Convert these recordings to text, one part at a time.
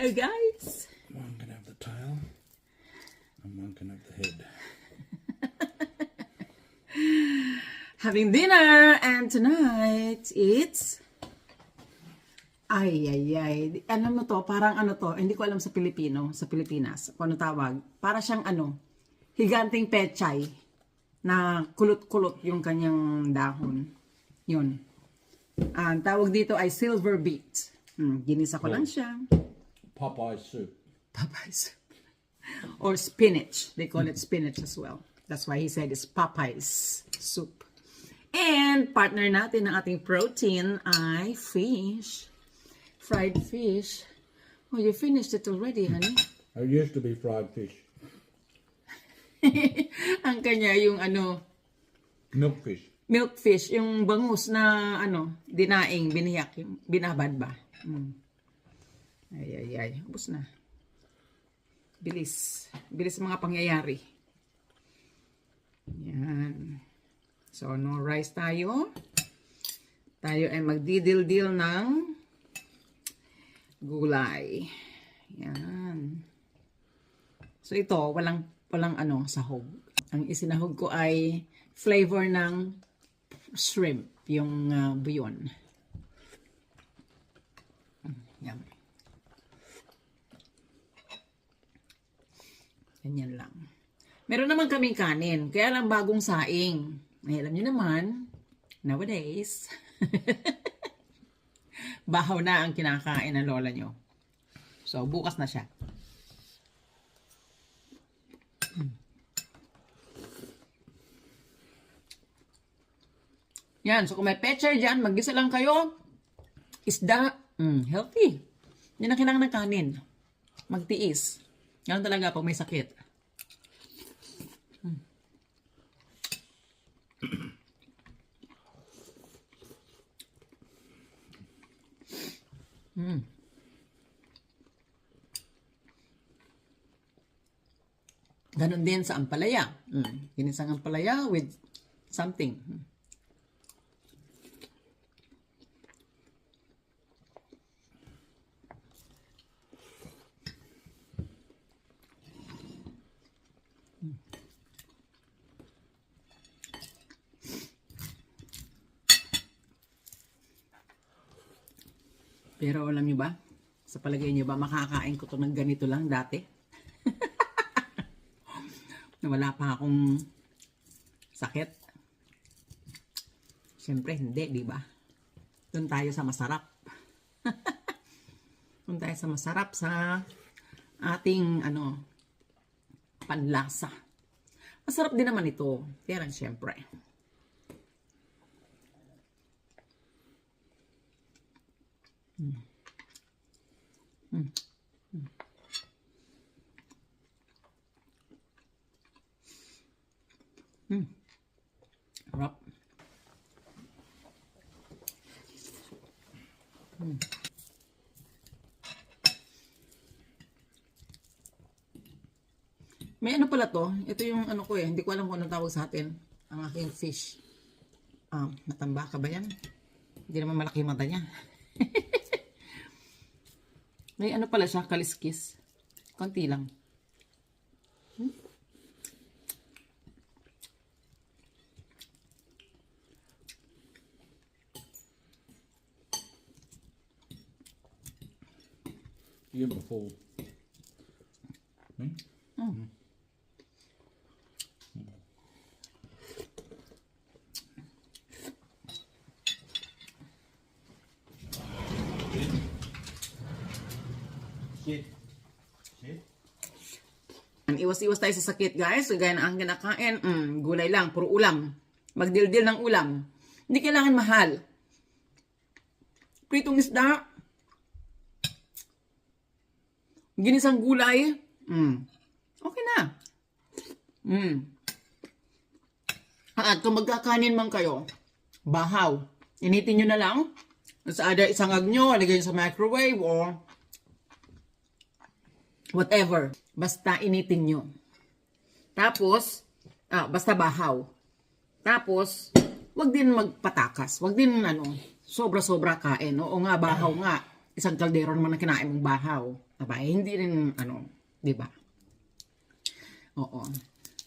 tayo guys. One can have the tail, and one can have the head. Having dinner and tonight it's ay ay ay. Alam mo to parang ano to hindi ko alam sa Pilipino sa Pilipinas kung ano tawag. Para siyang ano higanting pechay na kulot-kulot yung kanyang dahon. Yun. Ang tawag dito ay silver beet. Hmm, ginisa ko lang siya Popeye soup. Popeyes. or spinach. They call it spinach as well. That's why he said it's Popeyes soup. And partner natin ng ating protein ay fish. Fried fish. Oh, you finished it already, honey. It used to be fried fish. Ang kanya yung ano, Milk fish. milk fish, yung bangus na ano, dinaing, biniyak, binabad ba? Mm. Ay, ay, ay. Ubus na. Bilis. Bilis mga pangyayari. Yan. So, no rice tayo. Tayo ay magdidil-dil ng gulay. Yan. So, ito, walang, walang ano, sahog. Ang isinahog ko ay flavor ng shrimp, yung uh, buyon. Mm, Ganyan lang. Meron naman kaming kanin, kaya lang bagong saing. Ay, alam nyo naman, nowadays, bahaw na ang kinakain ng lola nyo. So, bukas na siya. Yan, so kung may pecher dyan, maggisa lang kayo. Isda, mm, healthy. Yan ang kailangan ng kanin. Magtiis. Yan talaga pag may sakit. Mm. Mm. Ganon din sa ampalaya. Mm. Ginisang ampalaya with something. Mm. Pero alam nyo ba? Sa palagay nyo ba, makakain ko to ng ganito lang dati? na wala pa akong sakit. Siyempre, hindi, di ba? Doon tayo sa masarap. Doon tayo sa masarap sa ating, ano, panlasa. Masarap din naman ito. Kaya lang, siyempre. Harap. Hmm. May ano pala to? Ito yung ano ko eh. Hindi ko alam kung anong tawag sa atin. Ang aking fish. Um, matamba ka ba yan? Hindi naman malaki mata niya. May ano pala siya, kaliskis. Konti lang. You before. Me? Shit. Shit. Iwas-iwas tayo sa sakit, guys. So, gaya na ang kinakain, mm, gulay lang, puro ulam. Magdildil ng ulam. Hindi kailangan mahal. Pritong isda. Ginisang gulay. Mm. Okay na. Mm. At kung magkakanin man kayo, bahaw. Initin nyo na lang. Sa ada isangag nyo, lagay sa microwave or whatever. Basta initin nyo. Tapos, ah, basta bahaw. Tapos, wag din magpatakas. Wag din, ano, sobra-sobra kain. Oo nga, bahaw nga. isang kaldero naman ang kinain mong bahaw. Eh, hindi rin, ano, di ba? Oo.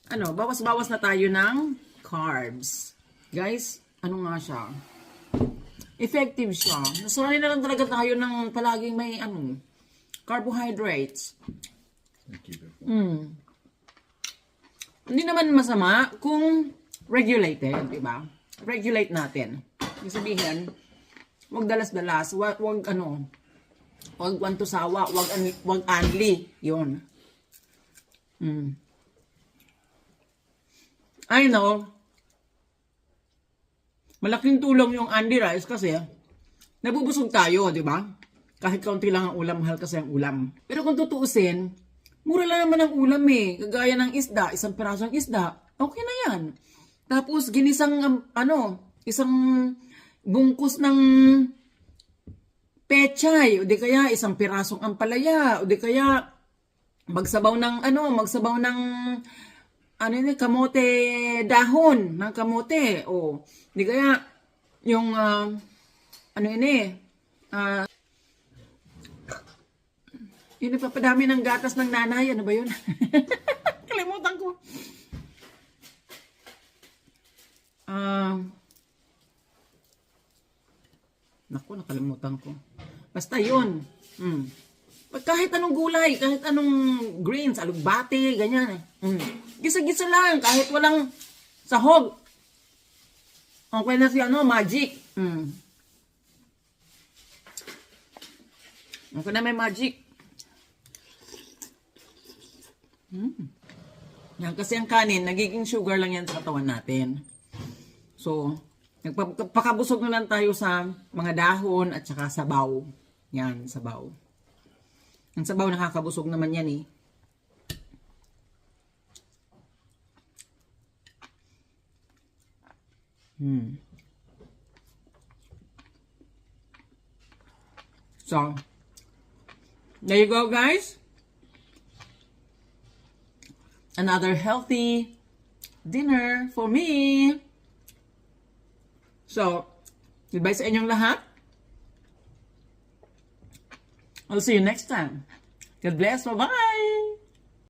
Ano, bawas-bawas na tayo ng carbs. Guys, ano nga siya? Effective siya. Nasanay na lang talaga tayo ng palaging may, ano, carbohydrates. Thank you. Mm. Hindi naman masama kung regulated, di ba? Regulate natin. Ibig sabihin, wag dalas-dalas, wag, wag ano, wag wantusawa, wag, an, wag anli. Yun. Mm. I know, malaking tulong yung Andy rice kasi nabubusog tayo, di ba? Kahit kaunti lang ang ulam, mahal kasi ang ulam. Pero kung tutuusin, mura lang naman ang ulam eh. Kagaya ng isda, isang pirasong isda, okay na yan. Tapos ginisang, um, ano, isang bungkus ng pechay, o di kaya isang pirasong ampalaya, o di kaya magsabaw ng, ano, magsabaw ng, ano yun, kamote dahon ng kamote, o di kaya yung, ah, ano yun eh, ah, yung nagpapadami ng gatas ng nanay, ano ba yun? Kalimutan ko. Ah, naku, nakalimutan ko. Basta yun. Mm. Kahit anong gulay, kahit anong greens, alugbati, ganyan. Mm. Gisa-gisa lang, kahit walang sahog. Okay na si ano, magic. Mm. Okay na may magic. Yan, kasi ang kanin, nagiging sugar lang yan sa katawan natin. So, nagpakabusog na lang tayo sa mga dahon at saka sabaw. Yan, sabaw. Ang sabaw nakakabusog naman yan eh. Hmm. So, there you go guys. Another healthy dinner for me. So, goodbye sa inyong lahat. I'll see you next time. God bless. Bye-bye.